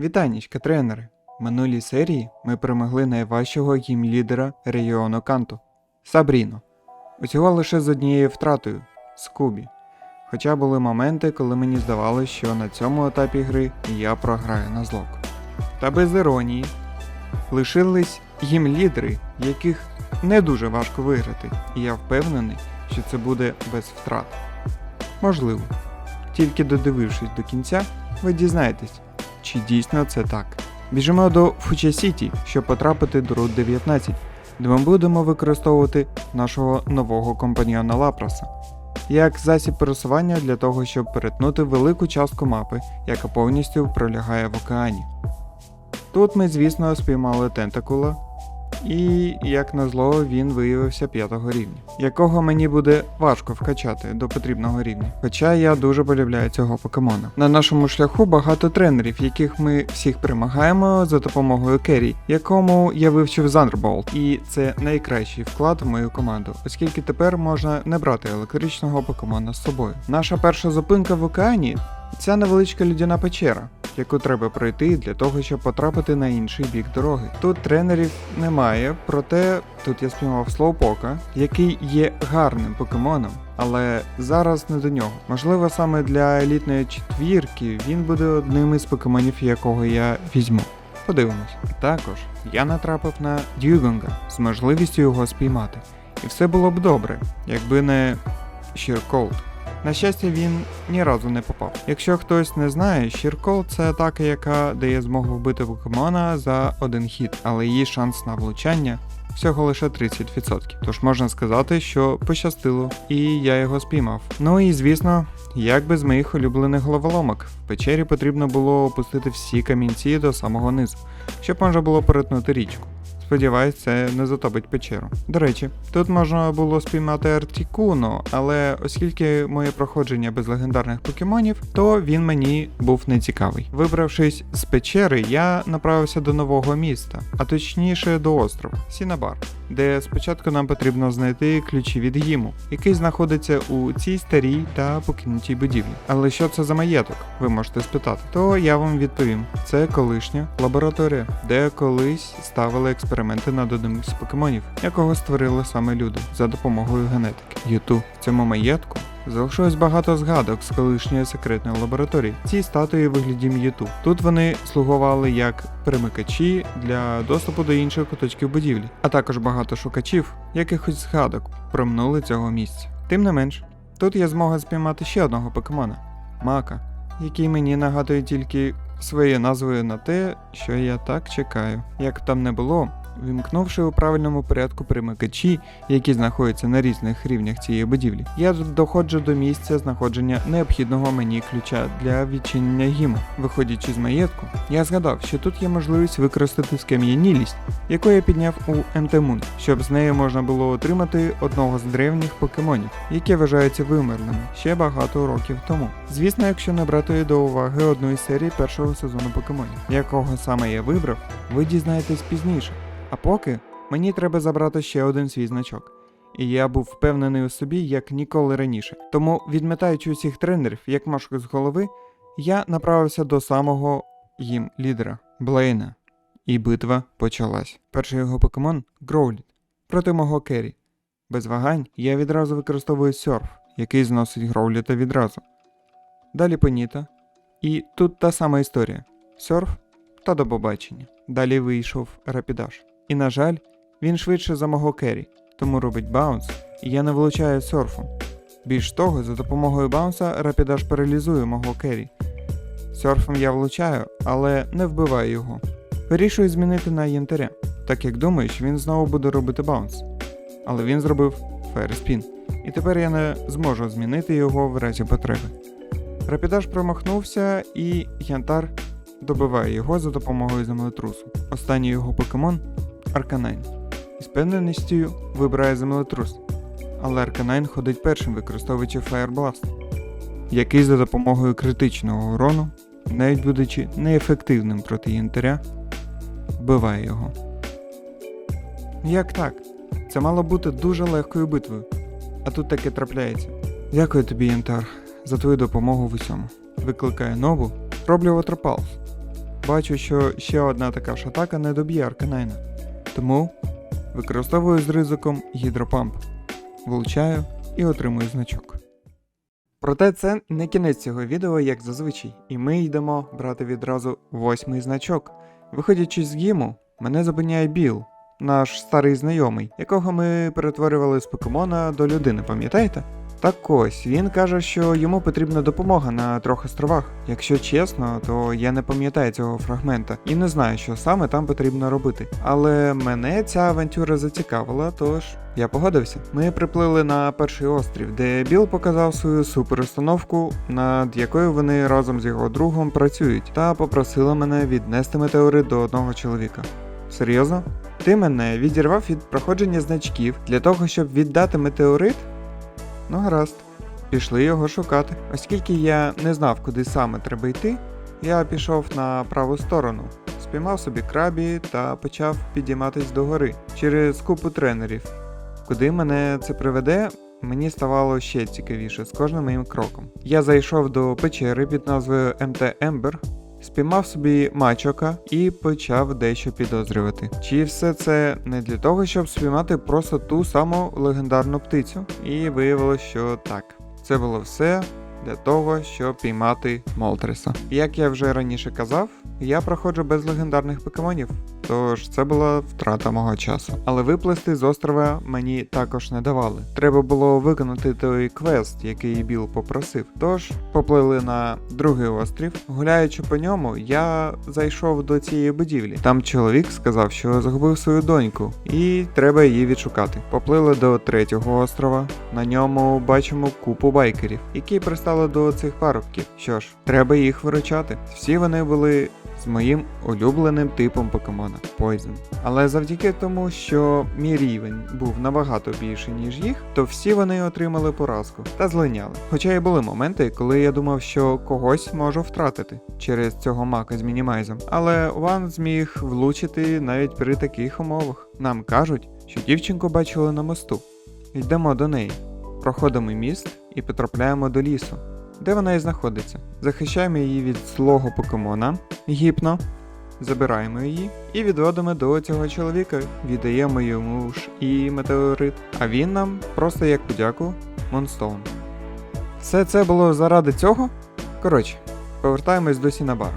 Вітанічка, тренери! Минулій серії ми перемогли найважчого гімлідера регіону Канту Сабріно. Усього лише з однією втратою Скубі. Хоча були моменти, коли мені здавалося, що на цьому етапі гри я програю на злок. Та без іронії лишились гімлідери, яких не дуже важко виграти, і я впевнений, що це буде без втрат. Можливо. Тільки додивившись до кінця, ви дізнаєтесь, чи дійсно це так. Біжимо до Фуча Сіті, щоб потрапити до Рут 19, де ми будемо використовувати нашого нового компаньйона Лапраса як засіб пересування для того, щоб перетнути велику частку мапи, яка повністю пролягає в океані. Тут ми, звісно, спіймали тентакула, і, як назло, він виявився п'ятого рівня, якого мені буде важко вкачати до потрібного рівня. Хоча я дуже полюбляю цього покемона. На нашому шляху багато тренерів, яких ми всіх перемагаємо за допомогою Керрі, якому я вивчив Thunderbolt. І це найкращий вклад в мою команду, оскільки тепер можна не брати електричного покемона з собою. Наша перша зупинка в океані ця невеличка людяна печера яку треба пройти для того, щоб потрапити на інший бік дороги. Тут тренерів немає, проте тут я спіймав Слоупока, який є гарним покемоном. Але зараз не до нього. Можливо, саме для елітної четвірки він буде одним із покемонів, якого я візьму. Подивимось. Також я натрапив на Дюгонга з можливістю його спіймати. І все було б добре, якби не Щірколд. На щастя, він ні разу не попав. Якщо хтось не знає, Щіркол це атака, яка дає змогу вбити покемона за один хід, але її шанс на влучання всього лише 30%. Тож можна сказати, що пощастило, і я його спіймав. Ну і звісно, як без моїх улюблених головоломок, в печері потрібно було опустити всі камінці до самого низу, щоб можна було перетнути річку. Сподіваюсь, це не затопить печеру. До речі, тут можна було спіймати Артікуну, але оскільки моє проходження без легендарних покемонів, то він мені був не цікавий. Вибравшись з печери, я направився до нового міста, а точніше до острова Сінабар, де спочатку нам потрібно знайти ключі від гіму, який знаходиться у цій старій та покинутій будівлі. Але що це за маєток? Ви можете спитати. То я вам відповім: це колишня лабораторія, де колись ставили експерименти над одним з покемонів, якого створили саме люди за допомогою генетики. Юту в цьому маєтку. Залишилось багато згадок з колишньої секретної лабораторії. Ці статуї вигляді М'юту. Тут вони слугували як перемикачі для доступу до інших куточків будівлі, а також багато шукачів, якихось згадок про минуле цього місця. Тим не менш, тут є змога спіймати ще одного покемона Мака, який мені нагадує тільки своєю назвою на те, що я так чекаю. Як там не було, вімкнувши у правильному порядку примикачі, які знаходяться на різних рівнях цієї будівлі, я доходжу до місця знаходження необхідного мені ключа для відчинення гіму. Виходячи з маєтку, я згадав, що тут є можливість використати скам'янілість, яку я підняв у МТ Moon, щоб з нею можна було отримати одного з древніх покемонів, які вважаються вимерлими ще багато років тому. Звісно, якщо не брати до уваги одну із серій першого сезону покемонів, якого саме я вибрав, ви дізнаєтесь пізніше. А поки мені треба забрати ще один свій значок. І я був впевнений у собі як ніколи раніше. Тому, відмітаючи усіх тренерів, як мошку з голови, я направився до самого їм лідера Блейна. І битва почалась. Перший його покемон Гроуліт проти мого Керрі. Без вагань я відразу використовую серф, який зносить Гроуліта відразу. Далі Поніта. І тут та сама історія: серф та до побачення. Далі вийшов Рапідаш. І, на жаль, він швидше за мого Керрі, тому робить баунс, і я не влучаю серфом. Більш того, за допомогою баунса Рапідаш паралізує мого Керрі. Серфом я влучаю, але не вбиваю його. Вирішую змінити на янтаря, так як думаю, що він знову буде робити баунс. Але він зробив фейерспін, і тепер я не зможу змінити його в разі потреби. Рапідаш промахнувся, і янтар добиває його за допомогою землетрусу. Останній його покемон Арканайн. Із певненістю вибирає землетрус, але Арканайн ходить першим, використовуючи Fire Blast, який за допомогою критичного урону, навіть будучи неефективним проти янтаря, вбиває його. Як так? Це мало бути дуже легкою битвою, а тут таке трапляється. Дякую тобі, Янтар, за твою допомогу в усьому. Викликаю нову, роблю Waterpulse. бачу, що ще одна така ж атака не доб'є Арканайна. Тому використовую з ризиком гідропамп. Влучаю і отримую значок. Проте це не кінець цього відео, як зазвичай, і ми йдемо брати відразу восьмий значок. Виходячи з гіму, мене зупиняє Біл, наш старий знайомий, якого ми перетворювали з покемона до людини, пам'ятаєте? Так ось, він каже, що йому потрібна допомога на трьох островах. Якщо чесно, то я не пам'ятаю цього фрагмента і не знаю, що саме там потрібно робити. Але мене ця авантюра зацікавила, тож я погодився. Ми приплили на перший острів, де Біл показав свою суперустановку, над якою вони разом з його другом працюють, та попросила мене віднести метеорит до одного чоловіка. Серйозно? Ти мене відірвав від проходження значків для того, щоб віддати метеорит? Ну гаразд. Пішли його шукати. Оскільки я не знав, куди саме треба йти, я пішов на праву сторону, спіймав собі крабі та почав підійматись догори через купу тренерів. Куди мене це приведе, мені ставало ще цікавіше з кожним моїм кроком. Я зайшов до печери під назвою МТ Ембер, спіймав собі мачока і почав дещо підозрювати. Чи все це не для того, щоб спіймати просто ту саму легендарну птицю? І виявилось, що так. Це було все для того, щоб піймати Молтреса. Як я вже раніше казав, я проходжу без легендарних покемонів, тож це була втрата мого часу. Але виплисти з острова мені також не давали. Треба було виконати той квест, який Біл попросив. Тож поплили на другий острів. Гуляючи по ньому, я зайшов до цієї будівлі. Там чоловік сказав, що загубив свою доньку, і треба її відшукати. Поплили до третього острова. На ньому бачимо купу байкерів, які пристали до цих парубків. Що ж, треба їх виручати. Всі вони були з моїм улюбленим типом покемона Poison. Але завдяки тому, що мій рівень був набагато більший, ніж їх, то всі вони отримали поразку та злиняли. Хоча і були моменти, коли я думав, що когось можу втратити через цього мака з мінімайзом. Але Ван зміг влучити навіть при таких умовах. Нам кажуть, що дівчинку бачили на мосту. Йдемо до неї, проходимо міст і потрапляємо до лісу де вона і знаходиться. Захищаємо її від злого покемона гіпно, забираємо її і відводимо до цього чоловіка, віддаємо йому ж і метеорит, а він нам просто як подяку Монстоун. Все це було заради цього. Коротше, повертаємось до Сінабару.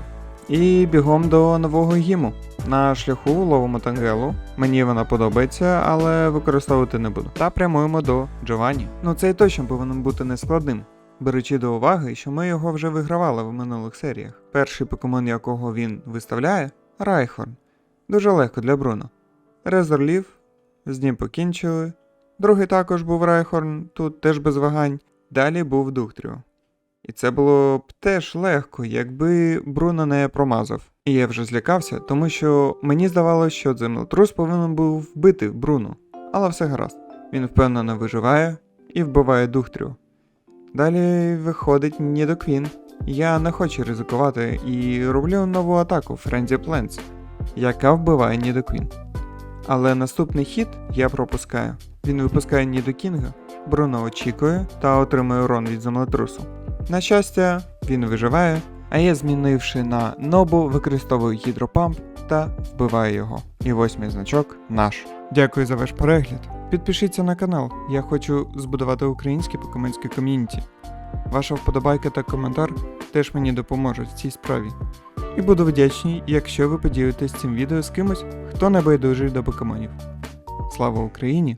І бігом до нового гіму. На шляху ловимо тангелу. Мені вона подобається, але використовувати не буду. Та прямуємо до Джованні. Ну цей точно повинен бути нескладним беручи до уваги, що ми його вже вигравали в минулих серіях. Перший покемон, якого він виставляє Райхорн. Дуже легко для Бруно. Резорлів, з ним покінчили. Другий також був Райхорн, тут теж без вагань. Далі був Духтріо. І це було б теж легко, якби Бруно не промазав. І я вже злякався, тому що мені здавалося, що землетрус повинен був вбити Бруно. Але все гаразд. Він впевнено виживає і вбиває Духтріо. Далі виходить Нідоквін. Я не хочу ризикувати і роблю нову атаку Frenzy Plants, яка вбиває Нідоквін. Але наступний хід я пропускаю. Він випускає Нідокінга, Бруно очікує та отримує урон від землетрусу. На щастя, він виживає, а я, змінивши на Нобу, використовую гідропамп та вбиваю його. І восьмий значок наш. Дякую за ваш перегляд. Підпишіться на канал, я хочу збудувати українське покеменське ком'юніті. Ваша вподобайка та коментар теж мені допоможуть в цій справі. І буду вдячний, якщо ви поділитесь цим відео з кимось, хто не байдужий до покемонів. Слава Україні!